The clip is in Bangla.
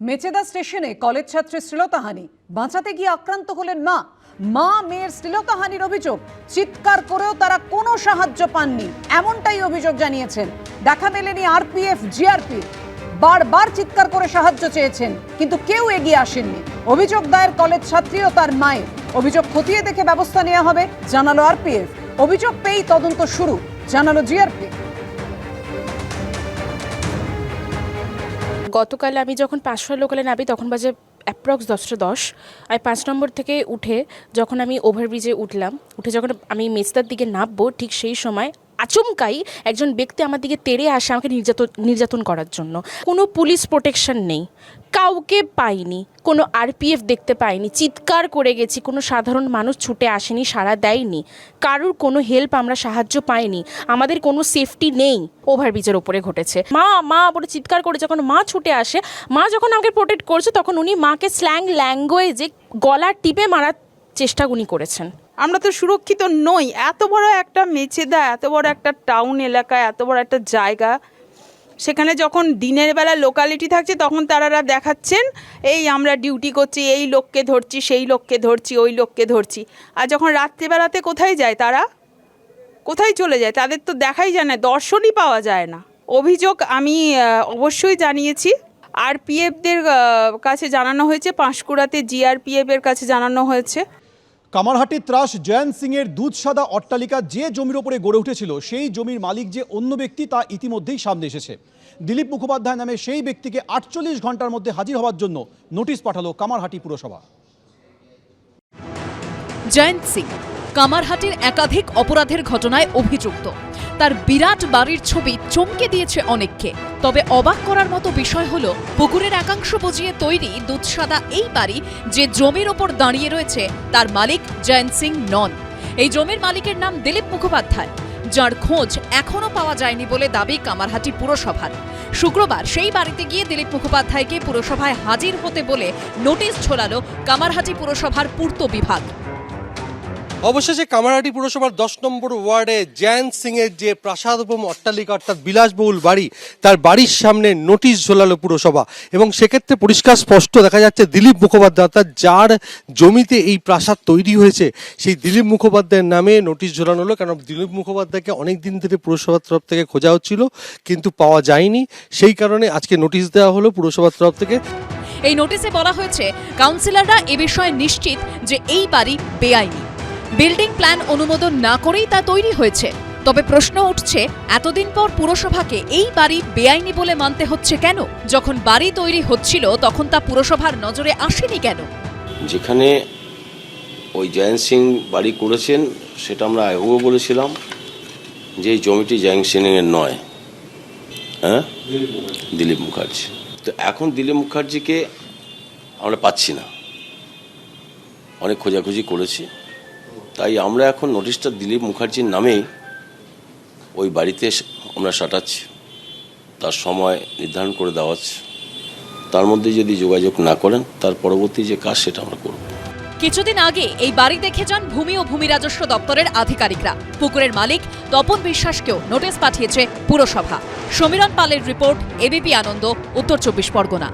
মেচেদা স্টেশনে কলেজ ছাত্রের শ্লীলতাহানি। বাঁচাতে গিয়ে আক্রান্ত হলেন মা। মা, মেয়ের শ্লীলতাহানির অভিযোগ। চিৎকার করেও তারা কোনো সাহায্য পাননি। এমনটাই অভিযোগ জানিয়েছেন। দেখা মেলেনি আরপিএফ, জিআরপি। বারবার চিৎকার করে সাহায্য চেয়েছেন, কিন্তু কেউ এগিয়ে আসেননি। অভিযোগ দায়ের কলেজ ছাত্রী ও তার মায়ের। অভিযোগ খতিয়ে দেখে ব্যবস্থা নেওয়া হবে, জানালো আরপিএফ। অভিযোগ পেয়েই তদন্ত শুরু, জানালো জিআরপি। গতকাল আমি যখন পাঁচশো লোকালে নামি, তখন বাজে অ্যাপ্রক্স দশটা দশ। আর পাঁচ নম্বর থেকে উঠে যখন আমি ওভারব্রিজে উঠলাম, উঠে যখন আমি মেস্তার দিকে নামবো, ঠিক সেই সময় আচমকাই একজন ব্যক্তি আমার দিকে তেড়ে আসে আমাকে নির্যাতন নির্যাতন করার জন্য। কোনো পুলিশ প্রোটেকশন নেই। কাউকে পাইনি। কোনো আরপিএফ দেখতে পাইনি। চিৎকার করে গেছি। কোনো সাধারণ মানুষ ছুটে আসেনি, সাড়া দেয়নি। কারুর কোনো হেল্প আমরা সাহায্য পাইনি। আমাদের কোনো সেফটি নেই। ওভারব্রিজের ওপরে ঘটেছে। মা মা বলে চিৎকার করে যখন মা ছুটে আসে, মা যখন আমাকে প্রোটেক্ট করছে, তখন উনি মাকে স্ল্যাং ল্যাঙ্গুয়েজে গলা টিপে মারার চেষ্টা উনি করেছেন। আমরা তো সুরক্ষিত নই। এত বড় একটা মেচেদা, এত বড় একটা টাউন এলাকা, এত বড় একটা জায়গা। সেখানে যখন দিনের বেলা লোকালিটি থাকছে, তখন তারা দেখাচ্ছেন, এই আমরা ডিউটি করছি, এই লোককে ধরছি, সেই লোককে ধরছি, ওই লোককে ধরছি। আর যখন রাত্রিবেলাতে কোথায় যায় তারা? কোথায় চলে যায়? তাদের তো দেখাই যায় না, দর্শনই পাওয়া যায় না। অভিযোগ আমি অবশ্যই জানিয়েছি। আর আরপিএফদের কাছে জানানো হয়েছে, পাঁশকুড়াতে জিআরপিএফ এর কাছে জানানো হয়েছে। কামারহাটির ত্রাস জয়ন্ত সিংয়ের এর দুধ সাদা অট্টালিকা যে জমির ওপরে গড়ে উঠেছিল, সেই জমির মালিক যে অন্য ব্যক্তি তা ইতিমধ্যেই সামনে এসেছে। দিলীপ মুখোপাধ্যায় নামে সেই ব্যক্তিকে আটচল্লিশ ঘণ্টার মধ্যে হাজির হওয়ার জন্য নোটিশ পাঠালো কামারহাটি পুরসভা। জয়ন্ত সিং, কামারহাটির একাধিক অপরাধের ঘটনায় অভিযুক্ত। তার বিরাট বাড়ির ছবি চমকে দিয়েছে অনেককে। তবে অবাক করার মতো বিষয় হল, পুকুরের একাংশ বুঝিয়ে তৈরি দুধসাদা এই বাড়ি যে জমির ওপর দাঁড়িয়ে রয়েছে, তার মালিক জয়ন্ত সিং নন। এই জমির মালিকের নাম দিলীপ মুখোপাধ্যায়, যার খোঁজ এখনও পাওয়া যায়নি বলে দাবি কামারহাটি পুরসভার। শুক্রবার সেই বাড়িতে গিয়ে দিলীপ মুখোপাধ্যায়কে পুরসভায় হাজির হতে বলে নোটিশ ছোড়ালো কামারহাটি পুরসভার পূর্ত বিভাগ। অবশেষে কামারহাটি পুরসভার দশ নম্বর ওয়ার্ডে জয়ন্ত সিং এর যে প্রাসাদোপম অট্টালিকা অর্থাৎ বিলাসবহুল বাড়ি, তার বাড়ির সামনে নোটিশ ঝোলালো পুরসভা। এবং সেক্ষেত্রে পরিষ্কার স্পষ্ট দেখা যাচ্ছে দিলীপ মুখোপাধ্যায়, অর্থাৎ যার জমিতে এই প্রাসাদ তৈরি হয়েছে, সেই দিলীপ মুখোপাধ্যায়ের নামে নোটিশ ঝোলানো হলো। কারণ দিলীপ মুখোপাধ্যায়কে অনেক দিন ধরে পুরসভার তরফ থেকে খোঁজা হচ্ছিল, কিন্তু পাওয়া যায়নি। সেই কারণে আজকে নোটিশ দেওয়া হলো পুরসভার তরফ থেকে। এই নোটিশে বলা হয়েছে, কাউন্সিলররা এ বিষয়ে নিশ্চিত যে এই বাড়ি বেআইনি। বিল্ডিং প্ল্যান অনুমোদন না করেই তা তৈরি হয়েছে। তবে প্রশ্ন উঠছে, এতদিন পর পুরসভাকে এই বাড়ি বেআইনি বলে মানতে হচ্ছে কেন? যখন বাড়ি তৈরি হচ্ছিল, তখন তা পুরসভার নজরে আসেনি কেন? যেখানে ওই জয়ন্ত সিং বাড়ি করেছেন, সেটা আমরা আগেও বলেছিলাম যে এই জমিটি জয়ন্ত সিংয়ের নয়। হ্যাঁ? দিলীপ মুখার্জি। তো এখন দিলীপ মুখার্জিকে আমরা পাচ্ছি না। অনেক খোঁজাখুঁজি করেছি। তাই আমরা এখন নোটিশটা দিলীপ মুখার্জির নামেই ওই বাড়িতে আমরা সাটাচ্ছি। তার সময় নির্ধারণ করে দেওয়া হচ্ছে। তার মধ্যে যদি যোগাযোগ না করেন, তার পরবর্তী যে কাজ সেটা আমরা করব। কিছুদিন আগে এই বাড়ি দেখে যান ভূমি ও ভূমি রাজস্ব দপ্তরের আধিকারিকরা। পুকুরের মালিক তপন বিশ্বাসকেও নোটিশ পাঠিয়েছে পুরসভা। সমীরণ পালের রিপোর্ট এবিপি আনন্দ, উত্তর চব্বিশ পরগনা।